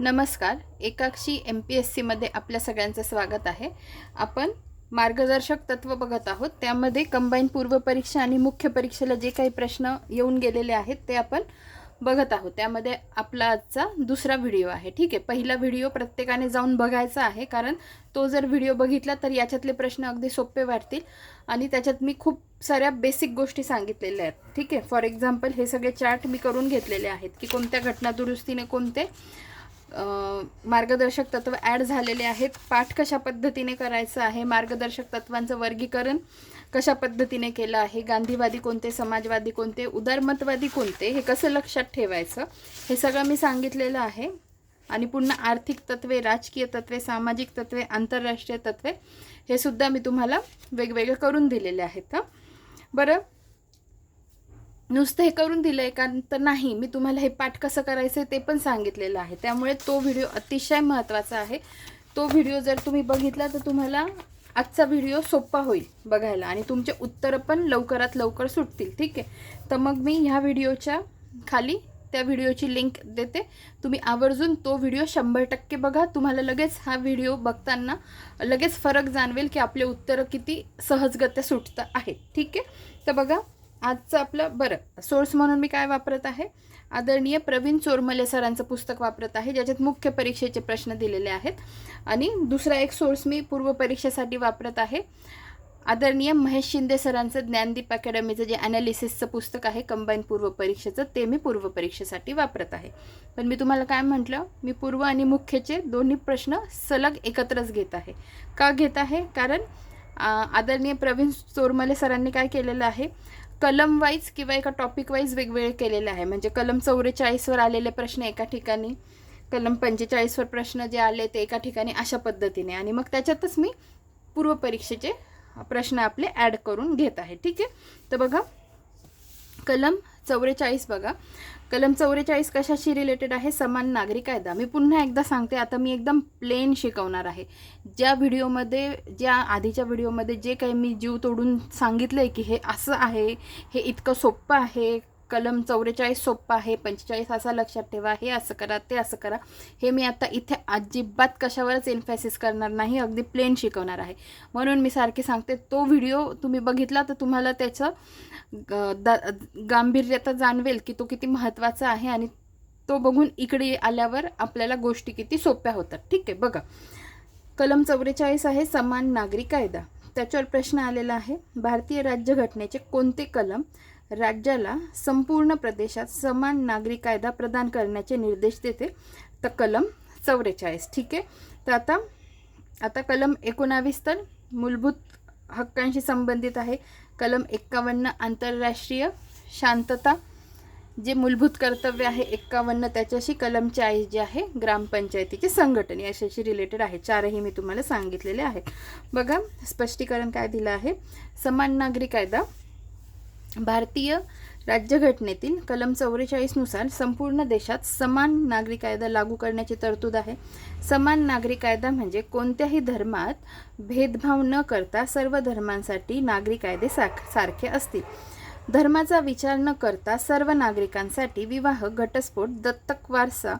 नमस्कार. एकाक्षी M P S सीमध्ये आपल्या सगळ्यांचं स्वागत आहे. आपण मार्गदर्शक तत्व बघत आहोत. त्यामध्ये कंबाईन पूर्व परीक्षा आणि मुख्य परीक्षेला जे काही प्रश्न येऊन गेलेले आहेत ते आपण बघत आहोत. त्यामध्ये आपला आजचा दुसरा व्हिडिओ आहे. ठीक आहे. पहिला व्हिडिओ प्रत्येकाने जाऊन बघायचा आहे. कारण तो जर व्हिडिओ बघितला तर याच्यातले प्रश्न अगदी सोपे वाटतील. आणि त्याच्यात मी खूप साऱ्या बेसिक गोष्टी सांगितलेल्या आहेत. ठीक आहे. फॉर एक्झाम्पल हे सगळे चार्ट मी करून घेतलेले आहेत की कोणत्या घटना दुरुस्तीने कोणते मार्गदर्शक तत्त्व ॲड झालेले आहेत. पाठ कशा पद्धतीने करायचं आहे? मार्गदर्शक तत्वांचं वर्गीकरण कशा पद्धतीने केलं आहे? गांधीवादी कोणते? समाजवादी कोणते? उदारमतवादी कोणते? हे कसं लक्षात ठेवायचं? हे सगळं मी सांगितलेलं आहे. आणि पुन्हा आर्थिक तत्वे राजकीय तत्वे सामाजिक तत्वे आंतरराष्ट्रीय तत्वे हे सुद्धा मी तुम्हाला वेगवेगळे करून दिलेले आहेत बरं? नुसतं हे करून दिलं आहे का तर नाही मी तुम्हाला हे पाठ कसं करायचं आहे ते पण सांगितलेलं आहे. त्यामुळे तो व्हिडिओ अतिशय महत्त्वाचा आहे. तो व्हिडिओ जर तुम्ही बघितला तर तुम्हाला आजचा व्हिडिओ सोपा होईल बघायला आणि तुमचे उत्तरं पण लवकरात लवकर सुटतील ठीक आहे? तर मग मी ह्या व्हिडिओच्या खाली त्या व्हिडिओची लिंक देते. तुम्ही आवर्जून तो व्हिडिओ शंभर टक्के बघा. तुम्हाला लगेच हा व्हिडिओ बघताना लगेच फरक जाणवेल की आपले उत्तरं किती सहजगत्या सुटतं आहेत ठीक आहे? तर बघा आजचं आपलं बरं सोर्स म्हणून मी काय वापरत आहे? आदरणीय प्रवीण चोरमले सरांचं पुस्तक वापरत आहे ज्याच्यात मुख्य परीक्षेचे प्रश्न दिलेले आहेत. आणि दुसरा एक सोर्स मी पूर्व परीक्षेसाठी वापरत आहे. आदरणीय महेश शिंदे सरांचं ज्ञानदीप अकॅडमीचं जे ॲनालिसिसचं पुस्तक आहे कंबाईन पूर्व परीक्षेचं ते मी पूर्व परीक्षेसाठी वापरत आहे. पण मी तुम्हाला काय म्हटलं? मी पूर्व आणि मुख्यचे दोन्ही प्रश्न सलग एकत्रच घेत आहे. का घेत आहे? कारण आदरणीय प्रवीण चोरमले सरांनी काय केलेलं आहे? कलम वाईज किंवा एका टॉपिक वाईज वेगवेगळे केलेले आहे. म्हणजे कलम चौवेचाळीसवर आलेले प्रश्न एका ठिकाणी कलम पंचेचाळीसवर प्रश्न जे आले ते एका ठिकाणी अशा पद्धतीने. आणि मग त्याच्यातच मी पूर्व परीक्षेचे प्रश्न आपले ॲड करून घेत आहे. ठीक आहे? तर बघा कलम चौवेचाळीस बघा. कलम चौवेचाळीस कशाशी रिलेटेड आहे? समान नागरी कायदा मी पुन्हा एकदा सांगते आता मी एकदम प्लेन शिकवणार आहे. ज्या व्हिडिओमध्ये ज्या आधीच्या व्हिडिओमध्ये जे काही मी जीव तोडून सांगितलं आहे की हे असं आहे हे इतकं सोपं आहे कलम चौवेचाळीस सोप्पा आहे पंचेचाळीस असा लक्षात ठेवा हे असं करा ते असं करा. हे मी आता इथे अजिबात कशावरच इन्फॅसिस करणार नाही अगदी प्लेन शिकवणार आहे. म्हणून मी सारखे सांगते तो व्हिडिओ तुम्ही बघितला तर तुम्हाला त्याचं ग- दा- गांभीर्यता जाणवेल की तो किती महत्त्वाचा आहे आणि तो बघून इकडे आल्यावर आपल्याला गोष्टी किती सोप्या होतात. ठीक आहे बघा. कलम चौवेचाळीस आहे समान नागरी कायदा. त्याच्यावर प्रश्न आलेला आहे भारतीय राज्यघटनेचे कोणते कलम राज्याला संपूर्ण प्रदेशात समान नागरी कायदा प्रदान करण्याचे निर्देश देते. तर कलम चौवेचाळीस ठीक आहे? तर आता आता कलम एकोणावीस तर मूलभूत हक्कांशी संबंधित आहे. कलम एक्कावन्न आंतरराष्ट्रीय शांतता जे मूलभूत कर्तव्य आहे एक्कावन्न त्याच्याशी कलम चाळीस जे आहे ग्रामपंचायतीचे संघटन याच्याशी रिलेटेड आहे. चारही मी तुम्हाला सांगितलेले आहेत बघा स्पष्टीकरण काय दिलं आहे? समान नागरी कायदा भारतीय राज्यघटनेतील कलम चौवेचाळीसनुसार संपूर्ण देशात समान नागरी कायदा लागू करण्याची तरतूद आहे. समान नागरी कायदा म्हणजे कोणत्याही धर्मात भेदभाव न करता सर्व धर्मांसाठी नागरी कायदे साख सारखे असतील. धर्माचा विचार न करता सर्व नागरिकांसाठी विवाह घटस्फोट दत्तक वारसा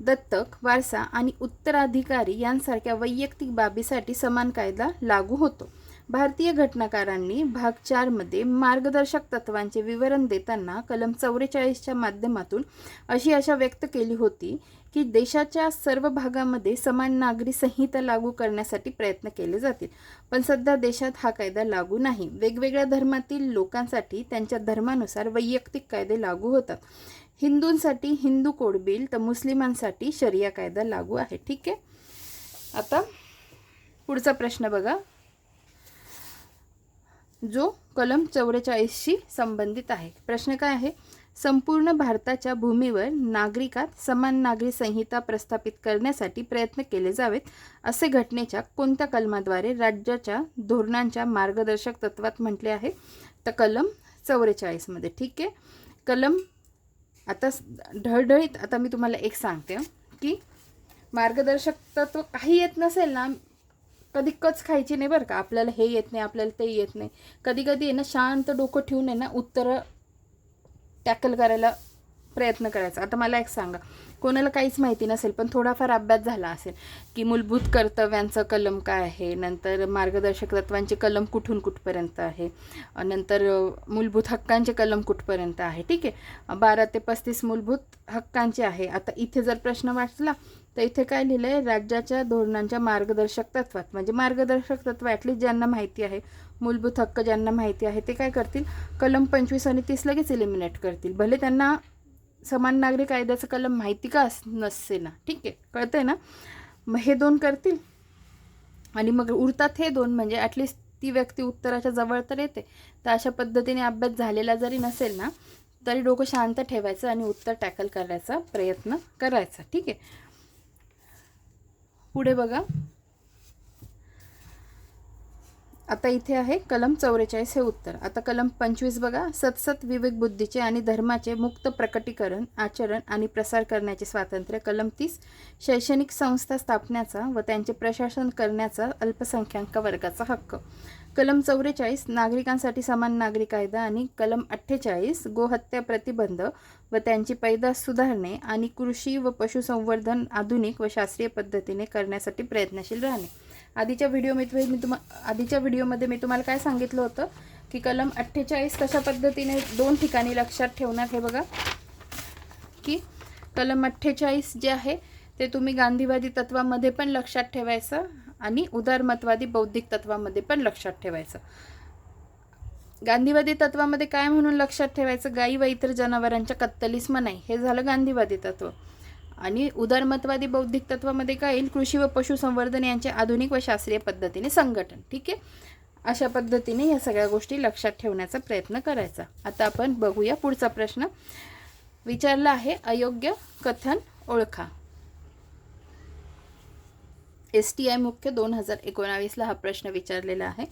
दत्तक वारसा आणि उत्तराधिकारी यांसारख्या वैयक्तिक बाबीसाठी समान कायदा लागू होतो. भारतीय घटनाकारांनी भाग चारमध्ये मार्गदर्शक तत्वांचे विवरण देताना कलम चौवेचाळीसच्या माध्यमातून अशी आशा व्यक्त केली होती की देशाच्या सर्व भागामध्ये समान नागरी संहिता लागू करण्यासाठी प्रयत्न केले जातील. पण सध्या देशात हा कायदा लागू नाही. वेगवेगळ्या धर्मातील लोकांसाठी त्यांच्या धर्मानुसार वैयक्तिक कायदे लागू होतात. हिंदूंसाठी हिंदू कोड बिल तर मुस्लिमांसाठी शरिया कायदा लागू आहे. ठीक आहे? आता पुढचा प्रश्न बघा. जो कलम चौवेचाळीसशी संबंधित आहे. प्रश्न काय आहे? संपूर्ण भारताच्या भूमीवर नागरिकात समान नागरी संहिता प्रस्थापित करण्यासाठी प्रयत्न केले जावेत असे घटनेच्या कोणत्या कलमाद्वारे राज्याच्या धोरणांच्या मार्गदर्शक तत्वात म्हटले आहे? तर कलम चौवेचाळीसमध्ये ठीक आहे? कलम आता ढळढळीत आता मी तुम्हाला एक सांगते की मार्गदर्शक तत्व काही येत नसेल ना कधी कच खायची नाही बरं का. आपल्याला हे येत नाही आपल्याला ते येत नाही. कधी कधी आहे ना शांत डोकं ठेवून आहे ना उत्तरं टॅकल करायला प्रयत्न करायचा. आता मला एक सांगा. कोणाला काहीच माहिती नसेल पण थोडाफार अभ्यास झाला असेल की मूलभूत कर्तव्यांचं कलम काय आहे नंतर मार्गदर्शक तत्वांचे कलम कुठून कुठपर्यंत आहे नंतर मूलभूत हक्कांचे कलम कुठपर्यंत आहे ठीक आहे? बारा ते पस्तीस मूलभूत हक्कांचे आहे. आता इथे जर प्रश्न वाचला तर इथे काय लिहिलं आहे राज्याच्या धोरणांच्या मार्गदर्शक तत्वात. म्हणजे मार्गदर्शक तत्व ॲटलीस्ट ज्यांना माहिती आहे मूलभूत हक्क ज्यांना माहिती आहे ते काय करतील? कलम पंचवीस आणि तीस लगेच इलिमिनेट करतील. भले त्यांना समान नागरिक कायद्याचं कलम माहिती का अस नसते ना ठीक आहे? कळतं आहे ना? मग हे दोन करतील. आणि मग उरतात हे दोन म्हणजे ॲटलिस्ट ती व्यक्ती उत्तराच्या जवळ तर येते. तर अशा पद्धतीने अभ्यास झालेला जरी नसेल ना तरी डोकं शांत ठेवायचं आणि उत्तर टॅकल करायचा प्रयत्न करायचा. ठीक आहे? पुढे बघा. आता इथे आहे कलम चौवेचाळीस हे उत्तर. आता कलम पंचवीस बघा. सतसत विवेक बुद्धीचे आणि धर्माचे मुक्त प्रकटीकरण आचरण आणि प्रसार करण्याचे स्वातंत्र्य. कलम तीस शैक्षणिक संस्था स्थापण्याचा व त्यांचे प्रशासन करण्याचा अल्पसंख्याक वर्गाचा हक्क. कलम चौवेचाळीस नागरिकांसाठी समान नागरिक कायदा आणि कलम अठ्ठेचाळीस गोहत्या प्रतिबंध व त्यांची पैदास सुधारणे आणि कृषी व पशुसंवर्धन आधुनिक व शास्त्रीय पद्धतीने करण्यासाठी प्रयत्नशील राहणे. आधीच्या व्हिडिओमध्ये मी तुम आधीच्या व्हिडिओमध्ये मी तुम्हाला काय सांगितलं होतं? की कलम अठ्ठेचाळीस कशा पद्धतीने दोन ठिकाणी लक्षात ठेवणार हे बघा. की कलम अठ्ठेचाळीस जे आहे ते तुम्ही गांधीवादी तत्वामध्ये पण लक्षात ठेवायचं आणि उदारमतवादी बौद्धिक तत्वामध्ये पण लक्षात ठेवायचं. गांधीवादी तत्वामध्ये काय म्हणून लक्षात ठेवायचं? गाई व इतर जनावरांच्या कत्तलीस मनाई. हे झालं गांधीवादी तत्व. आणि उदारमतवादी बौद्धिक तत्वामध्ये काय येईल? कृषी व पशुसंवर्धन यांचे आधुनिक व शास्त्रीय पद्धतीने संघटन. ठीक आहे? अशा पद्धतीने या सगळ्या गोष्टी लक्षात ठेवण्याचा प्रयत्न करायचा. आता आपण बघूया पुढचा प्रश्न. विचारला आहे अयोग्य कथन ओळखा. एस टी आय मुख्य दोन हजार एकोणावीसला हा प्रश्न विचारलेला आहे.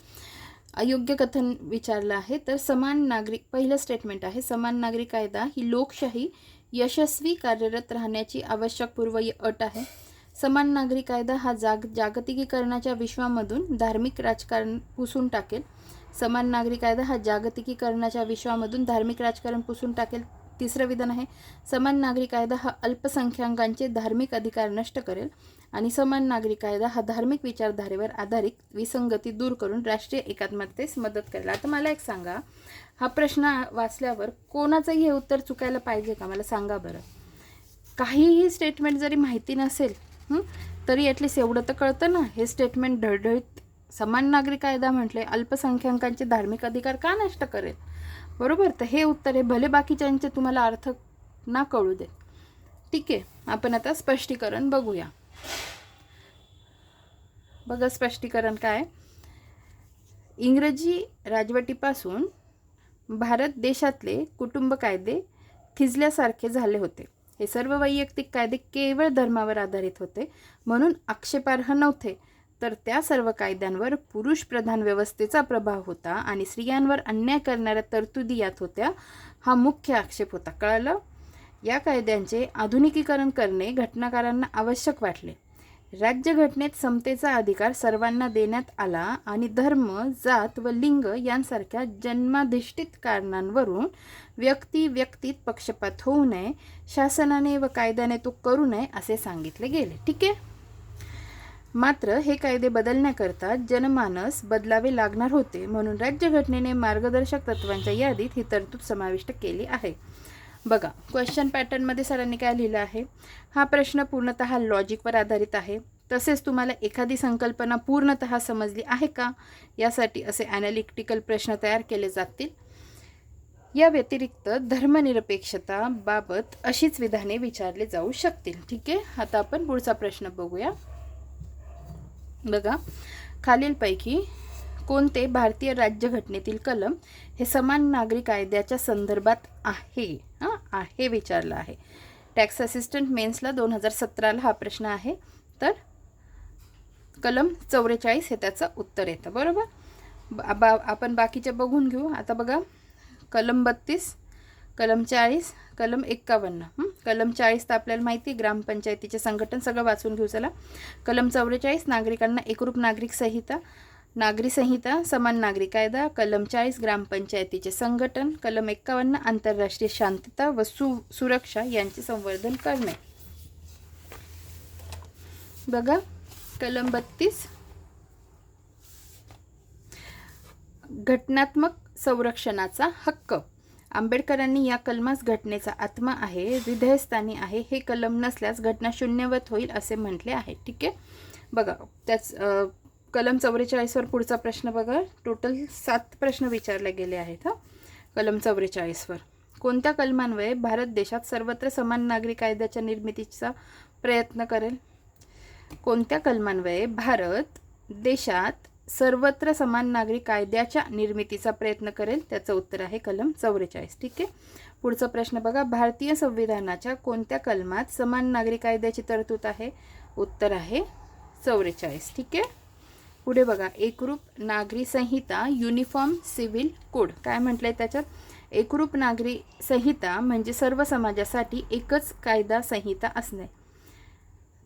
अयोग्य कथन विचारलं आहे तर समान नागरिक पहिलं स्टेटमेंट आहे समान नागरिक कायदा ही लोकशाही यशस्वी कार्यरत राहण्याची आवश्यक पूर्व अट आहे. समान नागरिक कायदा हा जाग जागतिकीकरणाच्या विश्वामधून धार्मिक राजकारण पुसून टाकेल. समान नागरिक कायदा हा जागतिकीकरणाच्या विश्वामधून धार्मिक राजकारण पुसून टाकेल. तिसरं विधान आहे समान नागरिक कायदा हा अल्पसंख्याकांचे धार्मिक अधिकार नष्ट करेल. आणि समान नागरिक कायदा हा धार्मिक विचारधारेवर आधारित विसंगती दूर करून राष्ट्रीय एकात्मतेस मदत करेल. आता मला एक सांगा. हा प्रश्न वाचल्यावर कोणाचंही हे उत्तर चुकायला पाहिजे का? मला सांगा बरं. काहीही स्टेटमेंट जरी माहिती नसेल तरी ॲटलिस्ट एवढं तर कळतं ना. हे स्टेटमेंट ढळढळीत समान नागरिक कायदा म्हटले अल्पसंख्याकांचे धार्मिक अधिकार का नष्ट करेल? बरोबर? तर हे उत्तर हे भले बाकीच्यांचे तुम्हाला अर्थ ना कळू दे ठीक आहे. आपण आता स्पष्टीकरण बघूया. बघा स्पष्टीकरण काय? इंग्रजी राजवटीपासून भारत देशातले कुटुंब कायदे थिजल्यासारखे झाले होते. हे सर्व वैयक्तिक कायदे केवळ धर्मावर आधारित होते. म्हणून आक्षेपार्ह नव्हते. तर त्या सर्व कायद्यांवर पुरुष प्रधान व्यवस्थेचा प्रभाव होता आणि स्त्रियांवर अन्याय करणाऱ्या तरतुदी यात होत्या. हा मुख्य आक्षेप होता. कळलं? या कायद्यांचे आधुनिकीकरण करणे घटनाकारांना आवश्यक वाटले. राज्यघटनेत समतेचा अधिकार सर्वांना देण्यात आला आणि धर्म जात व लिंग यांसारख्या जन्माधिष्ठित कारणांवरून व्यक्ती व्यक्तीत पक्षपात होऊ नये शासनाने व कायद्याने तो करू नये असे सांगितले गेले. ठीक आहे? मात्र हे कायदे बदलण्याकरता जनमानस बदलावे लागणार होते म्हणून राज्यघटनेने मार्गदर्शक तत्वांच्या यादीत ही तरतूद समाविष्ट केली आहे. बघा क्वेश्चन पॅटर्नमध्ये सरांनी काय लिहिलं आहे? हा प्रश्न पूर्णतः लॉजिकवर आधारित आहे. तसेच तुम्हाला एखादी संकल्पना पूर्णतः समजली आहे का? यासाठी असे ॲनालिटिकल प्रश्न तयार केले जातील. या व्यतिरिक्त धर्मनिरपेक्षता बाबत अशीच विधाने विचारली जाऊ शकतील. ठीक आहे? आता आपण पुढचा प्रश्न बघूया. बघा खालीलपैकी कोणते भारतीय राज्यघटनेतील कलम हे समान नागरिक कायद्याच्या संदर्भात आहे? हां? आहे विचारलं आहे. टॅक्स असिस्टंट मेन्सला दोन हजार सतराला हा प्रश्न आहे. तर कलम चौवेचाळीस हे त्याचं उत्तर येतं. बरोबर? बा बा आपण बाकीचे बघून घेऊ. आता बघा कलम बत्तीस कलम चाळीस कलम एक्कावन्न. कलम चाळीस तर आपल्याला माहिती आहे, ग्रामपंचायतीचे संघटन सगळं वाचून घेऊ चला. कलम चौवेचाळीस नागरिकांना एकरूप नागरिक संहिता. नागरी संहिता समान नागरिक कायदा कलम चाळीस ग्रामपंचायतीचे संघटन कलम एक्कावन्न आंतरराष्ट्रीय शांतता व सु सुरक्षा यांचे संवर्धन करणे. बघा कलम बत्तीस. घटनात्मक संरक्षणाचा हक्क. आंबेडकरांनी या कलमास घटनेचा आत्मा आहे हृदयस्थानी आहे हे कलम नसल्यास घटना शून्यवत होईल असे म्हटले आहे. ठीक आहे? बघा त्याच कलम चौवेचाळीसवर पुढचा प्रश्न बघा. टोटल सात प्रश्न विचारले गेले आहेत हां. कलम चौवेचाळीसवर. कोणत्या कलमान्वये भारत देशात सर्वत्र समान नागरी कायद्याच्या निर्मितीचा प्रयत्न करेल? कोणत्या कलमान्वये भारत देशात सर्वत्र समान नागरी कायद्याच्या निर्मितीचा प्रयत्न करेल? त्याचं उत्तर आहे कलम चौवेचाळीस. ठीक आहे? पुढचा प्रश्न बघा. भारतीय संविधानाच्या कोणत्या कलमात समान नागरी कायद्याची तरतूद आहे? उत्तर आहे चौवेचाळीस. ठीक आहे? पुढे बघा एकरूप नागरी संहिता युनिफॉर्म सिव्हिल कोड काय म्हटलंय त्याच्यात? एकरूप नागरी संहिता म्हणजे सर्व समाजासाठी एकच कायदा संहिता असणे.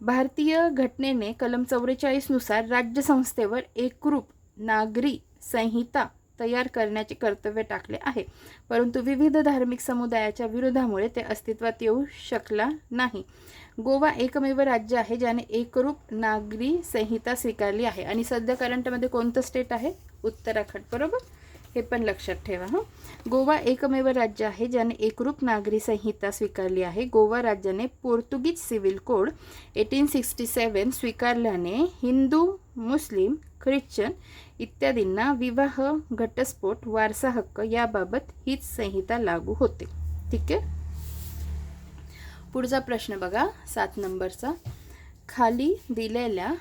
भारतीय घटनेने कलम चौवेचाळीसनुसार राज्यसंस्थेवर एकरूप नागरी संहिता तयार करण्याचे कर्तव्य टाकले आहे. परंतु विविध धार्मिक समुदायाच्या विरोधामुळे ते अस्तित्वात येऊ शकला नाही. गोवा एकमेव राज्य आहे ज्याने एकरूप नागरी संहिता स्वीकारली आहे. आणि सध्या करंटमध्ये कोणतं स्टेट आहे? उत्तराखंड. बरोबर? हे पण लक्षात ठेवा हं. गोवा एकमेव राज्य आहे ज्याने एकरूप नागरी संहिता स्वीकारली आहे. गोवा राज्याने Portuguese civil code eighteen sixty seven स्वीकारल्याने Hindu मुस्लिम ख्रिश्चन इत्यादींना विवाह घटस्फोट वारसा हक्क याबाबत हीच संहिता लागू होते. ठीक आहे? पुढचा प्रश्न बघा सात नंबरचा. खाली दिलेल्या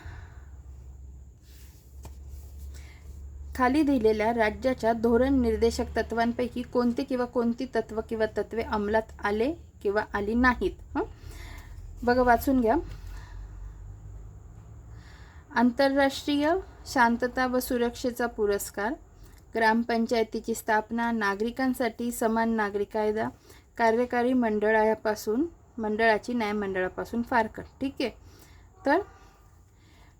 खाली दिलेल्या राज्याच्या धोरण निर्देशक तत्वांपैकी कोणते किंवा कोणती तत्व किंवा तत्वे अंमलात आले किंवा आली नाहीत? हं? बघा वाचून घ्या. आंतरराष्ट्रीय शांतता व सुरक्षेचा पुरस्कार. ग्रामपंचायतीची स्थापना नागरिकांसाठी समान नागरिक कायदा कार्यकारी मंडळापासून मंडळाची न्यायमंडळापासून फारकत ठीक आहे? तर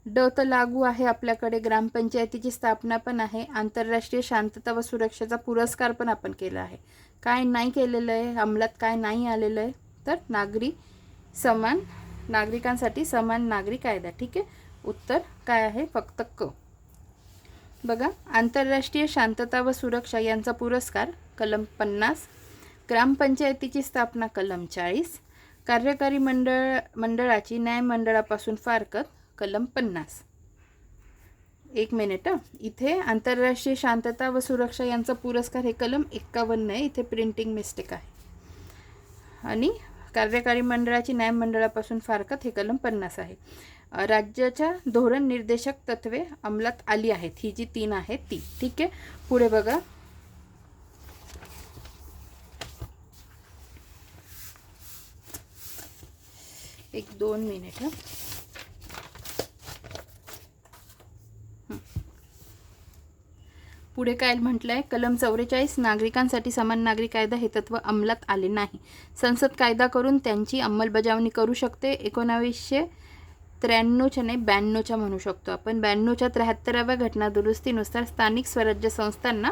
ड तर लागू आहे आपल्याकडे. ग्रामपंचायतीची स्थापना पण आहे. आंतरराष्ट्रीय शांतता व सुरक्षेचा पुरस्कार पण आपण केला आहे. काय नाही केलेलं आहे? अंमलात काय नाही आलेलं आहे? तर नागरी समान नागरिकांसाठी समान नागरी कायदा. ठीक आहे? उत्तर काय आहे? फक्त क. बघा आंतरराष्ट्रीय शांतता व सुरक्षा यांचा पुरस्कार कलम पन्नास ग्रामपंचायतीची स्थापना कलम चाळीस कार्यकारी मंडळ मंडळाची न्यायमंडळापासून फारकत कलम पन्नास. एक मिनिट इथे आंतरराष्ट्रीय शांतता व सुरक्षा यांचा पुरस्कार हे कलम एक्कावन्न आहे. इथे प्रिंटिंग मिस्टेक आहे. आणि कार्यकारी मंडळाची न्यायमंडळापासून फारकत हे कलम पन्नास आहे. राज्याच्या धोरण निर्देशक तत्वे अंमलात आली आहेत. ही जी तीन आहेत ती. ठीक आहे? पुढे बघा. एक दोन मिनिट हं. पुढे काय म्हटलंय कलम चौवेचाळीस नागरिकांसाठी समान नागरिक कायदा हे तत्व अंमलात आले नाही. संसद कायदा करून त्यांची अंमलबजावणी करू शकते. एकोणावीसशे त्र्याण्णवच्या नाही ब्याण्णवच्या म्हणू शकतो आपण. ब्याण्णवच्या त्र्याहत्तराव्या घटना दुरुस्तीनुसार स्थानिक स्वराज्य संस्थांना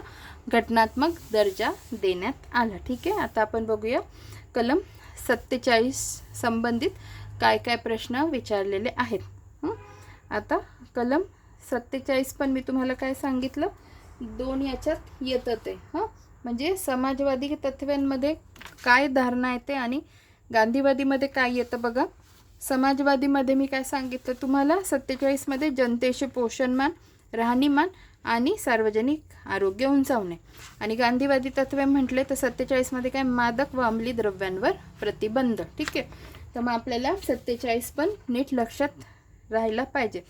घटनात्मक दर्जा देण्यात आला. ठीक आहे आता आपण बघूया कलम सत्तेचाळीस संबंधित काय काय प्रश्न विचारलेले आहेत. आता कलम सत्तेचाळीस पण मी तुम्हाला काय सांगितलं? दोन याच्यात येतं ते हां? म्हणजे समाजवादी तत्त्वांमध्ये काय धारणा येते आणि गांधीवादीमध्ये काय येतं बघा. समाजवादीमध्ये मी काय सांगितलं तुम्हाला? सत्तेचाळीसमध्ये जनतेचे पोषणमान राहणीमान आणि सार्वजनिक आरोग्य उंचावणे. आणि गांधीवादी तत्वे म्हटले तर सत्तेचाळीसमध्ये काय? मादक व अंमली द्रव्यांवर प्रतिबंध ठीक आहे? तर मग आपल्याला सत्तेचाळीस पण नीट लक्षात राहायला पाहिजे.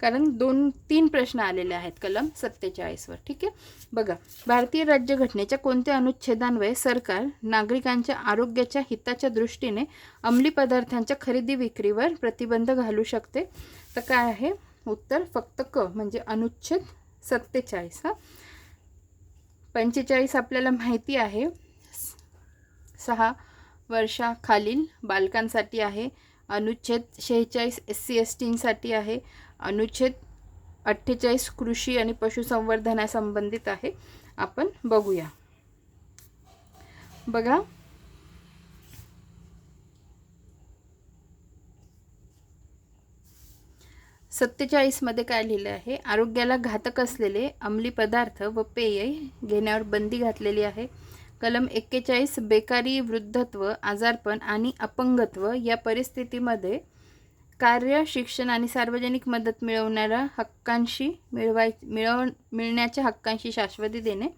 कारण दोन तीन प्रश्न आलेले आहेत कलम सत्तेचाळीसवर ठीक आहे? बघा भारतीय राज्यघटनेच्या कोणत्या अनुच्छेदान्वये सरकार नागरिकांच्या आरोग्याच्या हिताच्या दृष्टीने अंमली पदार्थांच्या खरेदी विक्रीवर प्रतिबंध घालू शकते? तर काय आहे? उत्तर फक्त क म्हणजे अनुच्छेद सत्तेचाळीस हा. पंचेचाळीस आपल्याला माहिती आहे. सहा वर्षाखालील बालकांसाठी आहे. अनुच्छेद शेहेचाळीस एस सी एस टींसाठी आहे. अनुच्छेद अठ्ठेचाळीस कृषी आणि पशुसंवर्धनासंबंधित आहे. आपण बघूया. बघा. सत्तेचाळीसमध्ये काय लिहिलं आहे? आरोग्याला घातक असलेले अंमली पदार्थ व पेय घेण्यावर बंदी घातलेली आहे. कलम एक्केचाळीस बेकारी वृद्धत्व आजारपण आणि अपंगत्व या परिस्थितीमध्ये कार्य शिक्षण आणि सार्वजनिक मदत मिळवणाऱ्या हक्कांशी मिळवाय मिळव मिळण्याच्या हक्कांशी शाश्वती देणे.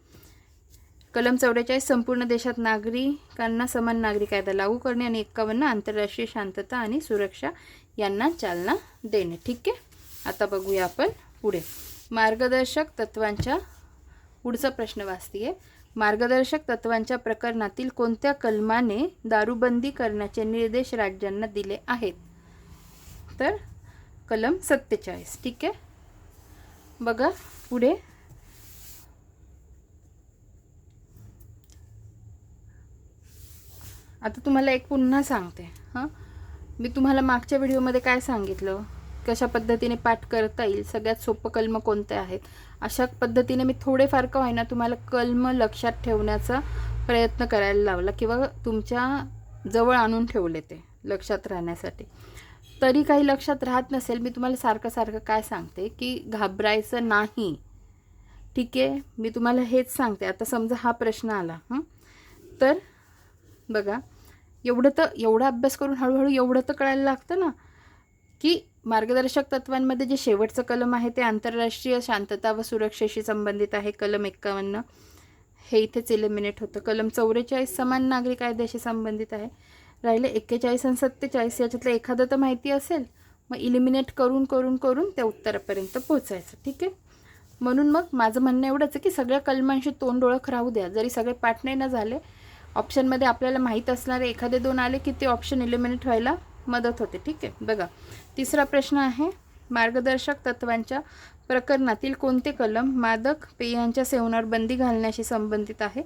कलम चौवेचाळीस संपूर्ण देशात नागरिकांना समान नागरी कायदा लागू करणे आणि एक्कावन्न आंतरराष्ट्रीय शांतता आणि सुरक्षा यांना चालना देणे. ठीक आहे? आता बघूया आपण पुढे. मार्गदर्शक तत्वांच्या पुढचा प्रश्न वाचतीये. मार्गदर्शक तत्वांच्या प्रकरणातील कोणत्या कलमाने दारूबंदी करण्याचे निर्देश राज्यांना दिले आहेत? तर कलम सत्तेचाळीस. ठीक आहे? बघा पुढे. आता तुम्हाला एक पुन्हा सांगते. हां? मी तुम्हाला मागच्या व्हिडिओमध्ये काय सांगितलं? कशा पद्धतीने पाठ करता येईल? सगळ्यात सोपं कलम कोणते आहेत? अशा पद्धतीने मी थोडेफार का होईना तुम्हाला कलम लक्षात ठेवण्याचा प्रयत्न करायला लावला किंवा तुमच्या जवळ आणून ठेवले ते लक्षात राहण्यासाठी. तरी काही लक्षात राहत नसेल मी तुम्हाला सारखं सारखं काय सांगते की घाबरायचं नाही. ठीक आहे? मी तुम्हाला हेच सांगते. आता समजा हा प्रश्न आला हं? तर बघा एवढं तर एवढा अभ्यास करून हळूहळू एवढं तर कळायला लागतं ना की मार्गदर्शक तत्वांमध्ये जे शेवटचं कलम आहे ते आंतरराष्ट्रीय शांतता व सुरक्षेशी संबंधित आहे कलम एक्कावन्न. हे इथेच इलिमिनेट होतं. कलम चौवेचाळीस समान नागरी कायद्याशी संबंधित आहे. राहिले. एक्केचाळीस आणि सत्तेचाळीस याच्यातलं एखादं तर माहिती असेल. मग इलिमिनेट करून करून करून त्या उत्तरापर्यंत पोहोचायचं. ठीक आहे? म्हणून मग माझं म्हणणं एवढंच आहे की सगळ्या कलमांशी तोंड ओळख राहू द्या. जरी सगळे पाठ नाही ना झाले ऑप्शनमध्ये आपल्याला माहीत असणारे एखादे दोन आले की ते ऑप्शन इलिमिनेट व्हायला मदत होते. ठीक आहे? बघा तिसरा प्रश्न आहे मार्गदर्शक तत्वांच्या प्रकरणातील कोणते कलम मादक पेयांच्या सेवनावर बंदी घालण्याशी संबंधित आहे?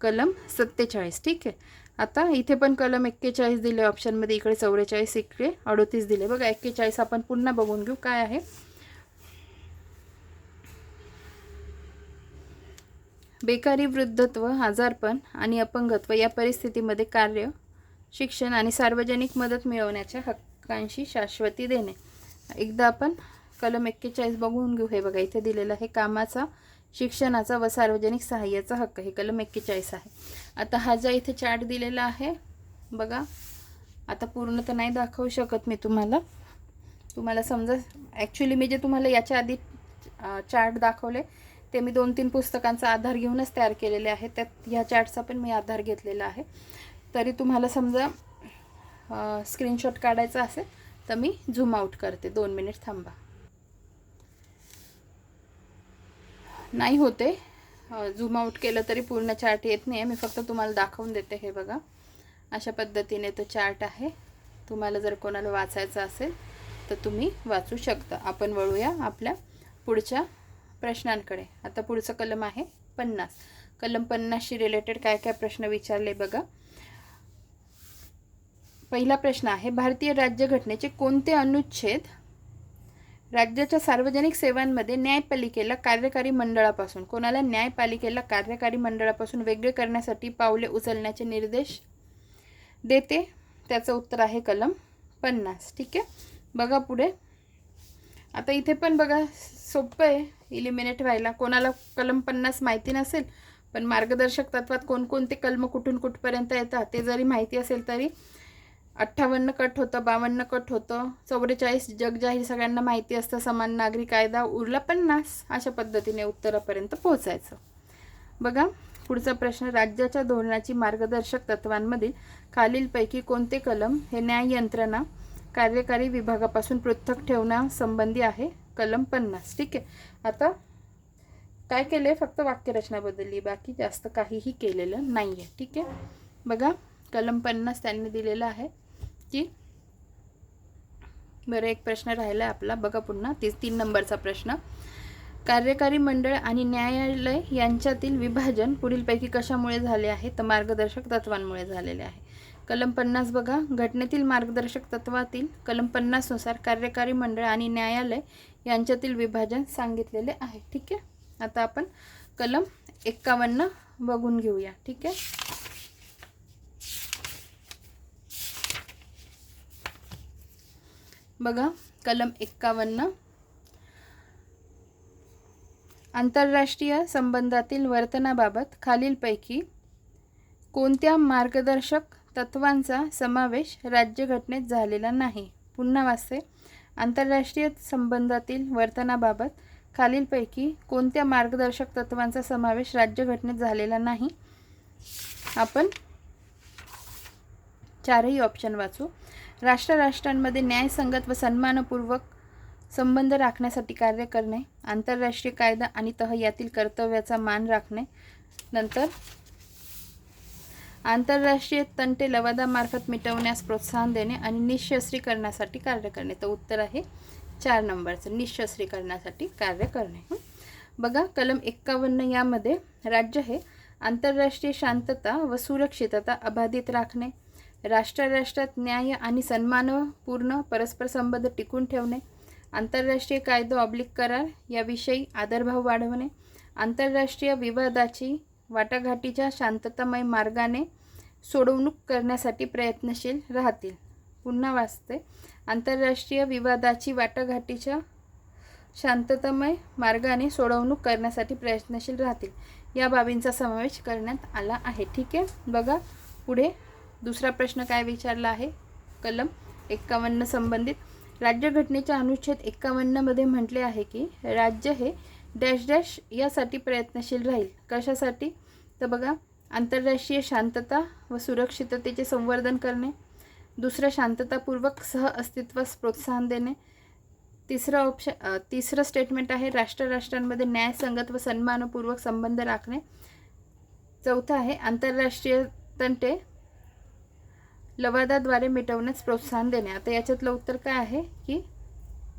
कलम सत्तेचाळीस. ठीक आहे? आता इथे पण कलम एक्केचाळीस दिले ऑप्शनमध्ये इकडे चौवेचाळीस इकडे अडोतीस दिले. बघा एक्केचाळीस आपण पुन्हा बघून घेऊ काय आहे. बेकारी वृद्धत्व आजारपण आणि अपंगत्व या परिस्थितीमध्ये कार्य शिक्षण आणि सार्वजनिक मदत मिळवण्याच्या हक्कांशी शाश्वती देणे. एकदा आपण कलम एक्केचाळीस बघून घेऊ. हे बघा इथे दिलेलं आहे कामाचा शिक्षणाचा व सार्वजनिक सहाय्याचा हक्क हे कलम एक्केचाळीस आहे. आता हा जो इथे चार्ट दिलेला आहे बघा. आता पूर्ण तर नाही दाखवू शकत मी तुम्हाला. तुम्हाला समजा ॲक्च्युली मी जे तुम्हाला याच्या आधी चार्ट दाखवले ते मी दोन तीन पुस्तकांचा आधार घेऊनच तयार केलेले आहे त्यात ह्या चार्टचा पण मी आधार घेतलेला आहे. तरी तुम्हाला समजा स्क्रीनशॉट काढायचा असेल तर मी झूम आऊट करते. दोन मिनिट थांबा. नाही होते. झूम आऊट केलं तरी पूर्ण चार्ट येत नाही आहे. मी फक्त तुम्हाला दाखवून देते हे बघा. अशा पद्धतीने तो चार्ट आहे. तुम्हाला जर कोणाला वाचायचं असेल तर तुम्ही वाचू शकता. आपण वळूया आपल्या पुढच्या प्रश्नांकडे. आता पुढचं कलम आहे पन्नास. कलम पन्नासशी रिलेटेड काय काय प्रश्न विचारले बघा. पहिला प्रश्न आहे भारतीय राज्यघटनेचे कोणते अनुच्छेद राज्याच्या सार्वजनिक सेवांमध्ये न्यायपालिकेला कार्यकारी मंडळापासून कोणाला न्यायपालिकेला कार्यकारी मंडळापासून वेगळे करण्यासाठी पावले उचलण्याचे निर्देश देते? त्याचं उत्तर आहे कलम पन्नास. ठीक आहे? बघा पुढे. आता इथे पण बघा सोपं आहे. इलिमिनेट व्हायला. कोणाला कलम पन्नास माहिती नसेल पण मार्गदर्शक तत्वात कोणकोणते कलम कुठून कुठपर्यंत येतात ते जरी माहिती असेल तरी अठ्ठावन्न कट होतं बावन्न कट होतं. चौवेचाळीस जगजाहीर सगळ्यांना माहिती असतं. समान नागरी कायदा उरला पन्नास अशा पद्धतीने उत्तरापर्यंत पोहोचायचं. बघा पुढचा प्रश्न राज्याच्या धोरणाची मार्गदर्शक तत्वांमधील खालीलपैकी कोणते कलम हे न्याय यंत्रणा कार्यकारी विभागापासून पृथक ठेवण्यासंबंधी आहे? कलम पन्नास. ठीक आहे. आता काय केलं आहे फक्त वाक्यरचना बदलली बाकी जास्त काहीही केलेलं नाही आहे ठीक आहे. बघा कलम पन्नास त्यांनी दिलेलं आहे. की बरं एक प्रश्न राहिला आहे आपला. बघा पुन्हा. तीस तीन नंबरचा प्रश्न. कार्यकारी मंडळ आणि न्यायालय यांच्यातील विभाजन पुढीलपैकी कशामुळे झाले आहे? तर मार्गदर्शक तत्वांमुळे झालेले आहे. कलम पन्नास बघा. घटनेतील मार्गदर्शक तत्वातील कलम पन्नासनुसार कार्यकारी मंडळ आणि न्यायालय यांच्यातील विभाजन सांगितलेले आहे. ठीक आहे? आता आपण कलम एक्कावन्न बघून घेऊया. ठीक आहे? बघा कलम एक्कावन्न. आंतरराष्ट्रीय संबंधातील वर्तनाबाबत खालीलपैकी कोणत्या मार्गदर्शक तत्वांचा समावेश राज्यघटनेत झालेला नाही? पुन्हा वाचते. आंतरराष्ट्रीय संबंधातील वर्तनाबाबत खालीलपैकी कोणत्या मार्गदर्शक तत्वांचा समावेश राज्यघटनेत झालेला नाही? आपण चारही ऑप्शन वाचू. राष्ट्रराष्ट्रांमध्ये न्यायसंगत व सन्मानपूर्वक संबंध राखण्यासाठी कार्य करणे आंतरराष्ट्रीय कायदा आणि तह यातील कर्तव्याचा मान राखणे नंतर आंतरराष्ट्रीय तंटे लवादामार्फत मिटवण्यास प्रोत्साहन देणे आणि निशस्त्रीकरणासाठी कार्य करणे. तर उत्तर आहे चार नंबरचं निशस्त्रीकरणासाठी कार्य करणे. बघा कलम एक्कावन्न यामध्ये राज्य हे आंतरराष्ट्रीय शांतता व सुरक्षितता अबाधित राखणे राष्ट्राराष्ट्रात न्याय आणि सन्मानपूर्ण परस्पर संबंध टिकून ठेवणे आंतरराष्ट्रीय कायदो ऑब्लिक करार याविषयी आदरभाव वाढवणे आंतरराष्ट्रीय विवादाची वाटाघाटीच्या शांततामय मार्गाने सोडवणूक करण्यासाठी प्रयत्नशील राहतील. पुन्हा वाचते. आंतरराष्ट्रीय विवादाची वाटाघाटीच्या शांततामय मार्गाने सोडवणूक करण्यासाठी प्रयत्नशील राहतील. या बाबींचा समावेश करण्यात आला आहे. ठीक आहे? बघा पुढे दुसरा प्रश्न काय विचारला आहे? कलम एक्कावन्न संबंधित. राज्यघटनेच्या अनुच्छेद एक्कावन्नमध्ये म्हटले आहे की राज्य हे डॅश डॅश यासाठी प्रयत्नशील राहील. कशासाठी? तर बघा आंतरराष्ट्रीय शांतता व सुरक्षिततेचे संवर्धन करणे. दुसरं शांततापूर्वक सह अस्तित्वास प्रोत्साहन देणे. तिसरं ऑप्शन तिसरं स्टेटमेंट आहे राष्ट्र राष्ट्रांमध्ये न्यायसंगत व सन्मानपूर्वक संबंध राखणे. चौथं आहे आंतरराष्ट्रीय तंटे लवादाद्वारे मिटवण्यास प्रोत्साहन देणे. आता याच्यातलं उत्तर काय आहे? की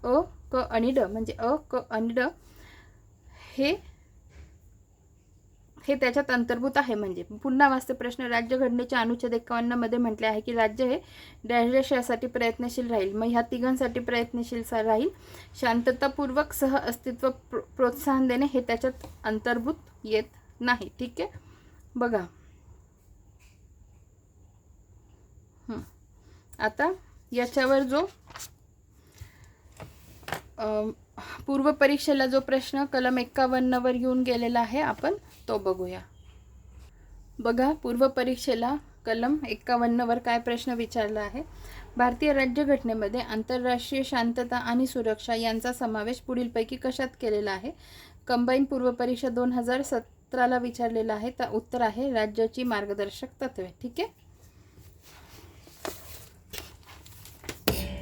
अ क आणि ड म्हणजे अ क आणि ड हे हे त्याच्यात अंतर्भूत आहे म्हणजे. पुन्हा वाचते प्रश्न राज्यघटनेच्या अनुच्छेद एकावन्नमध्ये म्हटले आहे की राज्य हे डॅश यासाठी प्रयत्नशील राहील. मग ह्या तिघांसाठी प्रयत्नशील राहील. शांततापूर्वक सह अस्तित्व प्रो प्रोत्साहन देणे हे त्याच्यात अंतर्भूत येत नाही. ठीक आहे? बघा. आता याच्यावर जो पूर्व परीक्षेला जो प्रश्न कलम एक्कावन्नवर येऊन गेलेला आहे आपण तो बघूया. बघा पूर्व परीक्षेला कलम एक्कावन्नवर काय प्रश्न विचारला आहे? भारतीय राज्यघटनेमध्ये आंतरराष्ट्रीय शांतता आणि सुरक्षा यांचा समावेश पुढीलपैकी कशात केलेला आहे? कंबाईन पूर्व परीक्षा दोन हजार सतराला विचारलेला आहे तर उत्तर आहे राज्याची मार्गदर्शक तत्वे. ठीक आहे?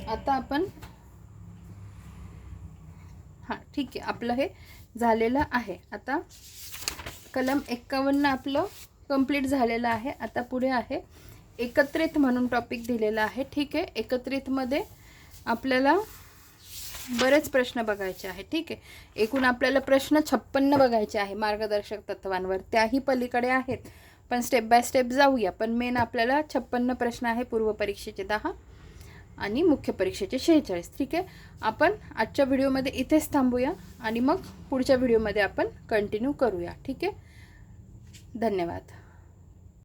आता आपण हां ठीक आहे आपलं हे झालेलं आहे. आता कलम एक्कावन्न आपलं कंप्लीट झालेलं आहे. आता पुढे आहे एकत्रित म्हणून टॉपिक दिलेला आहे. ठीक आहे एकत्रितमध्ये आपल्याला बरेच प्रश्न बघायचे आहे ठीक आहे एकूण आपल्याला प्रश्न छप्पन्न बघायचे आहे मार्गदर्शक तत्वांवर. त्याही पलीकडे आहेत. पण स्टेप बाय स्टेप जाऊया. पण मेन आपल्याला छप्पन्न प्रश्न आहे पूर्व परीक्षेचे. दहा आणि मुख्य परीक्षेचे शेहेचाळीस. ठीक आहे? आपण आजच्या व्हिडिओमध्ये इथेच थांबूया आणि मग पुढच्या व्हिडिओमध्ये आपण कंटिन्यू करूया. ठीक आहे? धन्यवाद.